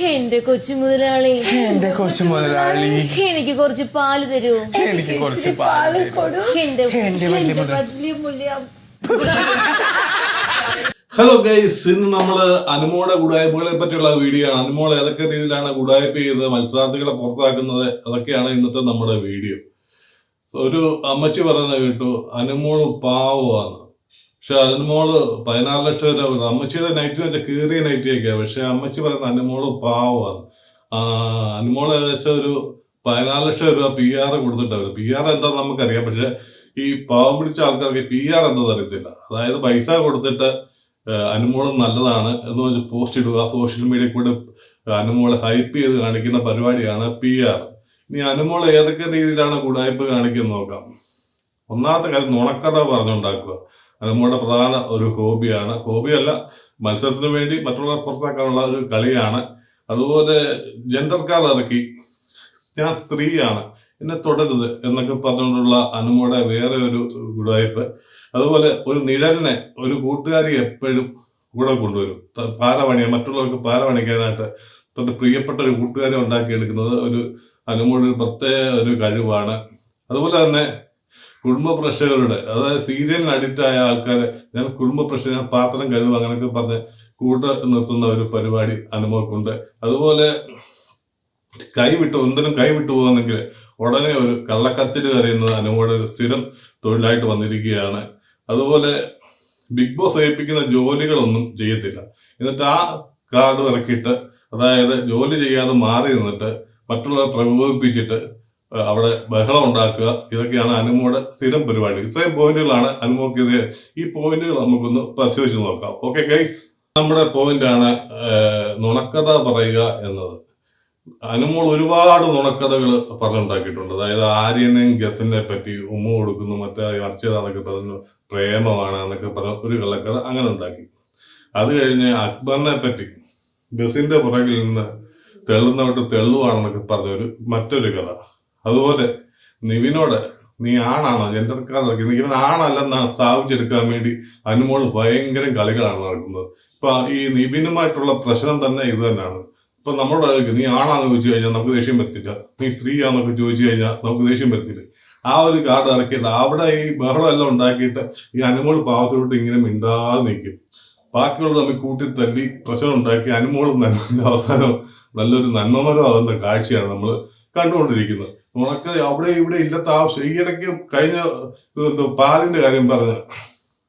എന്റെ കൊച്ചു മുതലാളി. എന്റെ കൊച്ചു മുതലാളി. എനിക്ക് കുറച്ച് പാൽ തരൂ. എനിക്ക് കുറച്ച് പാൽ. എന്റെ ഹലോ ഗൈസ് ഇന്ന് നമ്മൾ അനുമോടെ ഗുഡായ്പകളെ പറ്റിയുള്ള വീഡിയോ ആണ്. അനുമോൾ ഏതൊക്കെ രീതിയിലാണ് ഗുഡായ്പ ചെയ്ത് മത്സരാർത്ഥികളെ പുറത്താക്കുന്നത് അതൊക്കെയാണ് ഇന്നത്തെ നമ്മുടെ വീഡിയോ. ഒരു അമ്മച്ചി പറയുന്നത് കേട്ടു അനുമോൾ പാവമാണ്. പക്ഷെ അതിന് മോൾ പതിനാറ് ലക്ഷം രൂപ വരുന്നത് അമ്മച്ചിയുടെ നൈറ്റ് വെച്ചാൽ കീറിയ നൈറ്റിയൊക്കെയാണ് പക്ഷെ അമ്മച്ചി പറയുന്നത് അനുമോൾ പാവമാണ് അനുമോൾ ഏകദേശം ഒരു പതിനാല് ലക്ഷം രൂപ പി ആർ കൊടുത്തിട്ടവര് പി ആർ എന്താണെന്ന് നമുക്കറിയാം. പക്ഷെ ഈ പാവം പിടിച്ച ആൾക്കാർക്ക് പി ആർ എന്താണെന്ന് അറിയത്തില്ല. അതായത് പൈസ കൊടുത്തിട്ട് അനുമോൾ അനുമോളം നല്ലതാണ് എന്ന് വെച്ച് പോസ്റ്റ് ഇടുക. സോഷ്യൽ മീഡിയ കൂടെ അനുമോളെ ഹൈപ്പ് ചെയ്ത് കാണിക്കുന്ന പരിപാടിയാണ് പി ആർ ഇനി അനുമോൾ ഏതൊക്കെ രീതിയിലാണ് കൂടായ്പ കാണിക്കുന്നത് നോക്കാം. ഒന്നാമത്തെ കാര്യം നുണക്കഥ പറഞ്ഞുണ്ടാക്കുക. അനുമോളുടെ പ്രധാന ഒരു ഹോബിയാണ്. ഹോബിയല്ല മത്സരത്തിന് വേണ്ടി മറ്റുള്ളവർ പുറത്താക്കാനുള്ള ഒരു കളിയാണ്. അതുപോലെ ജെൻഡർ കാർ ഇറക്കി. ഞാൻ സ്ത്രീയാണ് എന്നെ തുടരുത് എന്നൊക്കെ പറഞ്ഞുകൊണ്ടുള്ള അനുമോടെ വേറെ ഒരു ഗുഡായ്പ് അതുപോലെ ഒരു നിഴലിനെ ഒരു കൂട്ടുകാരി എപ്പോഴും കൂടെ കൊണ്ടുവരും. പാര പണിയാൻ മറ്റുള്ളവർക്ക് പാര പണിക്കാനായിട്ട് തന്റെ പ്രിയപ്പെട്ട ഒരു കൂട്ടുകാരെ ഉണ്ടാക്കിയെടുക്കുന്നത് ഒരു അനുമോട് ഒരു പ്രത്യേക ഒരു കഴിവാണ്. അതുപോലെ തന്നെ കുടുംബ പ്രേക്ഷകരുടെ അതായത് സീരിയലിന് അഡിക്റ്റ് ആയ ആൾക്കാരെ ഞാൻ കുടുംബ പ്രേക്ഷകർ പാത്രം കഴിവ് അങ്ങനെയൊക്കെ പറഞ്ഞ് കൂട്ട് നിർത്തുന്ന ഒരു പരിപാടി അനുഭവക്കുണ്ട്. അതുപോലെ കൈവിട്ട് ഒന്നിനും കൈവിട്ടു പോകുന്നെങ്കിൽ ഉടനെ ഒരു കള്ളക്കച്ചിൽ കറിയുന്നത് അനുമോട് ഒരു സ്ഥിരം തൊഴിലായിട്ട് വന്നിരിക്കുകയാണ്. അതുപോലെ ബിഗ് ബോസ് ഏൽപ്പിക്കുന്ന ജോലികളൊന്നും ചെയ്യത്തില്ല. എന്നിട്ട് ആ കാർഡ് ഇറക്കിയിട്ട് അതായത് ജോലി ചെയ്യാതെ മാറി നിന്നിട്ട് മറ്റുള്ളവരെ പ്രകോപിപ്പിച്ചിട്ട് അവിടെ ബഹളം ഉണ്ടാക്കുക. ഇതൊക്കെയാണ് അനുമോടെ സ്ഥിരം പരിപാടി. ഇത്രയും പോയിന്റുകളാണ് അനുമോക്ക് ഇത് ഈ പോയിന്റുകൾ നമുക്കൊന്ന് പരിശോധിച്ച് നോക്കാം. ഓക്കെ ഗൈസ് നമ്മുടെ പോയിന്റാണ് നുണക്കഥ പറയുക എന്നത്. അനുമോൾ ഒരുപാട് നുണക്കഥകൾ പറഞ്ഞുണ്ടാക്കിയിട്ടുണ്ട്. അതായത് ആര്യനെയും ഗസനെ പറ്റി ഉമ്മ കൊടുക്കുന്നു മറ്റേ അർച്ചതാന്നൊക്കെ പറഞ്ഞു പ്രേമമാണ് എന്നൊക്കെ പറഞ്ഞ ഒരു കള്ളക്കഥ അങ്ങനെ ഉണ്ടാക്കി. അത് കഴിഞ്ഞ് അക്ബറിനെ പറ്റി ബസിന്റെ പുറകിൽ നിന്ന് തെള്ളുന്നവട്ട് തെള്ളുവാണെന്നൊക്കെ പറഞ്ഞൊരു മറ്റൊരു കഥ. അതുപോലെ നിവിനോട് നീ ആണാണോ? ജെൻഡർ നീ ഇവൻ ആണല്ലെന്ന് സ്ഥാപിച്ചെടുക്കാൻ വേണ്ടി അനുമോൾ ഭയങ്കര കളികളാണ് നടക്കുന്നത്. ഇപ്പൊ ഈ നിവിനുമായിട്ടുള്ള പ്രശ്നം തന്നെ ഇത് തന്നെയാണ്. ഇപ്പൊ നമ്മളോട് ആലോചിക്കും, നീ ആണാന്ന് ചോദിച്ചു കഴിഞ്ഞാൽ നമുക്ക് ദേഷ്യം വരുത്തില്ല. നീ സ്ത്രീ ആണെന്നൊക്കെ ചോദിച്ചു കഴിഞ്ഞാൽ നമുക്ക് ദേഷ്യം വരുത്തില്ല. ആ ഒരു കാർഡ് ഇറക്കിയിട്ട് അവിടെ ഈ ബഹളം എല്ലാം ഉണ്ടാക്കിയിട്ട് ഈ അനുമോൾ പാവത്തിലോട്ട് ഇങ്ങനെ മിണ്ടാതെ നിൽക്കും. ബാക്കിയുള്ളത് തമ്മിൽ കൂട്ടി തല്ലി പ്രശ്നം ഉണ്ടാക്കി അനുമോൾ അവസാനം നല്ലൊരു നന്മമരമാകുന്ന കാഴ്ചയാണ് നമ്മൾ കണ്ടുകൊണ്ടിരിക്കുന്നത്. ഉണക്ക അവിടെ ഇവിടെ ഇല്ലാത്ത ആവശ്യം ഈ ഇടയ്ക്ക് കഴിഞ്ഞ പാലിന്റെ കാര്യം പറഞ്ഞത്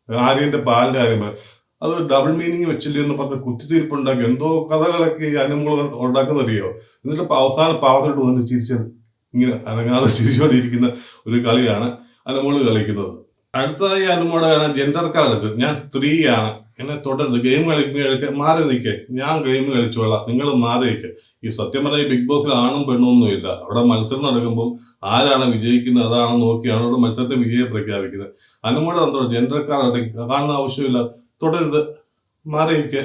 ആര്യന്റെ പാലിന്റെ കാര്യം പറഞ്ഞു. അത് ഡബിൾ മീനിങ് വെച്ചില്ല എന്ന് പറഞ്ഞ് കുത്തിത്തീർപ്പുണ്ടാക്കി എന്തോ കഥകളൊക്കെ ഈ അനുമോൾ ഉണ്ടാക്കുന്നറിയോ എന്നിട്ട് അവസാനം പാവത്തിലോട്ട് വന്ന് ചിരിച്ചത് ഇങ്ങനെ അനങ്ങാതെ ചിരിച്ചുകൊണ്ടിരിക്കുന്ന ഒരു കളിയാണ് അനുമോൾ കളിക്കുന്നത്. അടുത്തതായി അനുമോടെ ജെൻഡർ കാർഡ് ഞാൻ സ്ത്രീയാണ് എന്നെ തുടരുത് ഗെയിം കളിക്കുക മാറി നിൽക്കേ ഞാൻ ഗെയിം കളിച്ചോളാം നിങ്ങൾ മാറി നിൽക്കുക ഈ സത്യം പറഞ്ഞാൽ ബിഗ് ബോസിൽ ആണും പെണ്ണൊന്നും ഇല്ല. അവിടെ മത്സരം നടക്കുമ്പോൾ ആരാണ് വിജയിക്കുന്നത് അതാണ് നോക്കിയാണ് അവിടെ മത്സരത്തെ വിജയം പ്രഖ്യാപിക്കുന്നത്. അനുമോടെ എന്തോ ജെൻഡർ കാർഡ് കാണുന്ന ആവശ്യമില്ല. തുടരുത് മാറി നിൽക്കേ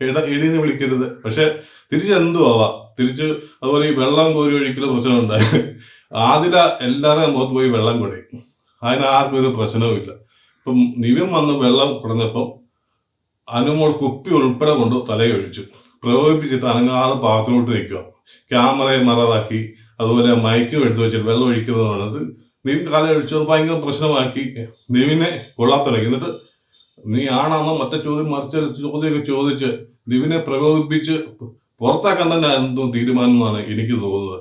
ഇട ഇടിന്ന് വിളിക്കരുത്. പക്ഷെ തിരിച്ച് എന്തു ആവാം. തിരിച്ച് അതുപോലെ ഈ വെള്ളം കോരി ഒഴിക്കുന്ന പ്രശ്നമുണ്ടായി. ആദില എല്ലാവരും മുഖത്ത് പോയി വെള്ളം കുടയും. അതിന് ആർക്കും ഒരു പ്രശ്നവും ഇല്ല. ഇപ്പം നിവിൻ വന്ന് വെള്ളം കുടഞ്ഞപ്പം അനുമോൾ കുപ്പി ഉൾപ്പെടെ കൊണ്ട് തലയൊഴിച്ചു പ്രകോപിപ്പിച്ചിട്ട് അനങ്ങാതെ പാകത്തിലോട്ട് നിൽക്കുക ക്യാമറയെ മറതാക്കി അതുപോലെ മൈക്കും എടുത്തു വെച്ചിട്ട് വെള്ളം ഒഴിക്കുന്നത് പറഞ്ഞത് നിവിൻ തലയൊഴിച്ചത് ഭയങ്കര പ്രശ്നമാക്കി. നിവിനെ കൊള്ളാൻ തുടങ്ങി. എന്നിട്ട് നീ ആണാണോ മറ്റേ ചോദ്യം മറിച്ച ചോദ്യമൊക്കെ ചോദിച്ച് നിവിനെ പ്രകോപിപ്പിച്ച് പുറത്താക്കാൻ തന്നെ എന്തോ തീരുമാനമാണ് എനിക്ക് തോന്നുന്നത്.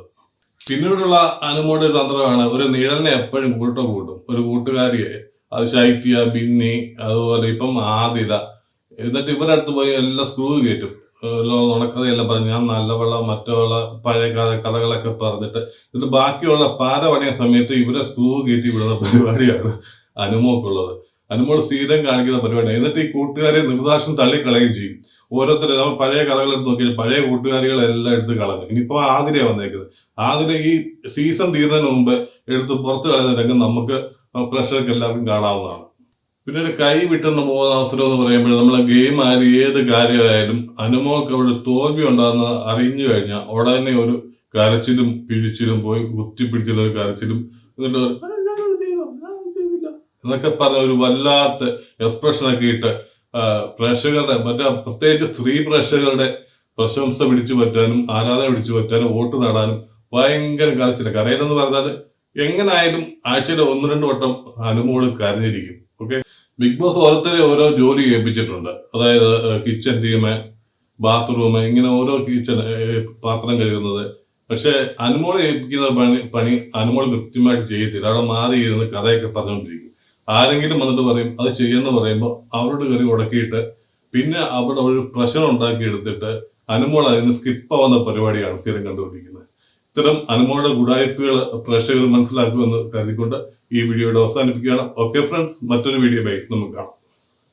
പിന്നീടുള്ള അനുമോട് തന്ത്രമാണ് ഒരു നിഴലിനെ എപ്പോഴും കൂട്ടോ കൂട്ടും. ഒരു കൂട്ടുകാരിയെ അത് ശൈത്യ ബിന്നി അതുപോലെ ഇപ്പം ആദില എന്നിട്ട് ഇവരുടെ അടുത്ത് പോയി എല്ലാം സ്ക്രൂ കയറ്റും. നുണക്കഥയെല്ലാം പറഞ്ഞ് ഞാൻ നല്ല വെള്ളം മറ്റുള്ള പഴയ കഥ കഥകളൊക്കെ പറഞ്ഞിട്ട് ഇത് ബാക്കിയുള്ള പാര പണിയ സമയത്ത് ഇവരെ സ്ക്രൂ കയറ്റി വിടുന്ന പരിപാടിയാണ് അനുമോക്കുള്ളത്. അനുമോൾ സീതം കാണിക്കുന്ന പരിപാടി എന്നിട്ട് ഈ കൂട്ടുകാരെ നിർദ്ദേശം തള്ളിക്കളയുകയും ചെയ്യും. ഓരോരുത്തരെ നമ്മൾ പഴയ കഥകൾ എടുത്ത് നോക്കിയാൽ പഴയ കൂട്ടുകാരികളെല്ലാം എടുത്ത് കളഞ്ഞു. ഇനിയിപ്പോ ആതിരയെ വന്നേക്കുന്നത്. ആതിര ഈ സീസൺ തീരുന്നതിന് മുമ്പ് എടുത്ത് പുറത്ത് കളയുന്ന രംഗം നമുക്ക് പ്രേക്ഷകർക്ക് എല്ലാവർക്കും കാണാവുന്നതാണ്. പിന്നെ ഒരു കൈ വിട്ടുന്ന പോകുന്ന അവസരം എന്ന് പറയുമ്പോൾ നമ്മൾ ഗെയിം ആയാലും ഏത് കാര്യമായാലും അനുമോക്ക് അവിടെ തോൽവി ഉണ്ടാകുന്ന അറിഞ്ഞു കഴിഞ്ഞാൽ ഉടനെ ഒരു കരച്ചിലും പിഴിച്ചിലും പോയി കുത്തിപ്പിടിച്ചിലും ഒരു കരച്ചിലും എന്നിട്ട് ഒരു, "ആ, ഞാനത് ചെയ്തു, ഞാനത് ചെയ്തില്ല." എന്നൊക്കെ പറഞ്ഞ ഒരു വല്ലാത്ത എക്സ്പ്രഷൻ ഒക്കെ ഇട്ട് പ്രേക്ഷകരുടെ മറ്റേ പ്രത്യേകിച്ച് സ്ത്രീ പ്രേക്ഷകരുടെ പ്രശംസ പിടിച്ചു പറ്റാനും ആരാധന പിടിച്ചു പറ്റാനും വോട്ട് നേടാനും ഭയങ്കര കരച്ചില്ല കരയിലെന്ന് പറഞ്ഞാൽ എങ്ങനായാലും ആഴ്ചയിൽ ഒന്ന് രണ്ട് വട്ടം അനുമോൾ കരഞ്ഞിരിക്കും. ഓക്കെ? ബിഗ് ബോസ് ഓരോരുത്തരെ ഓരോ ജോലി ഏൽപ്പിച്ചിട്ടുണ്ട്. അതായത് കിച്ചൺ ടീം ബാത്റൂം ഇങ്ങനെ ഓരോ കിച്ചൺ പാത്രം കഴുകുന്നത്. പക്ഷെ അനുമോൾ ഏൽപ്പിക്കുന്ന പണി പണി അനുമോൾ കൃത്യമായിട്ട് ചെയ്യത്തില്ല. അവിടെ മാറിയിരുന്ന് കഥയൊക്കെ പറഞ്ഞുകൊണ്ടിരിക്കും. ആരെങ്കിലും വന്നിട്ട് പറയും അത് ചെയ്യുമെന്ന് പറയുമ്പോൾ അവരോട് കയറി ഉടക്കിയിട്ട് പിന്നെ അവിടെ ഒരു പ്രശ്നം ഉണ്ടാക്കി എടുത്തിട്ട് അനുമോൾ അതിന് സ്കിപ്പ് ആവുന്ന പരിപാടിയാണ് സ്ഥിരം കണ്ടുകൊണ്ടിരിക്കുന്നത്. ഇത്തരം അനുമോളുടെ ഗുഡായ്പകൾ പ്രേക്ഷകർ മനസ്സിലാക്കുമെന്ന് കരുതിക്കൊണ്ട് ഈ വീഡിയോയുടെ അവസാനിപ്പിക്കുകയാണ്. ഓക്കെ ഫ്രണ്ട്സ് മറ്റൊരു വീഡിയോ നമുക്ക് കാണാം.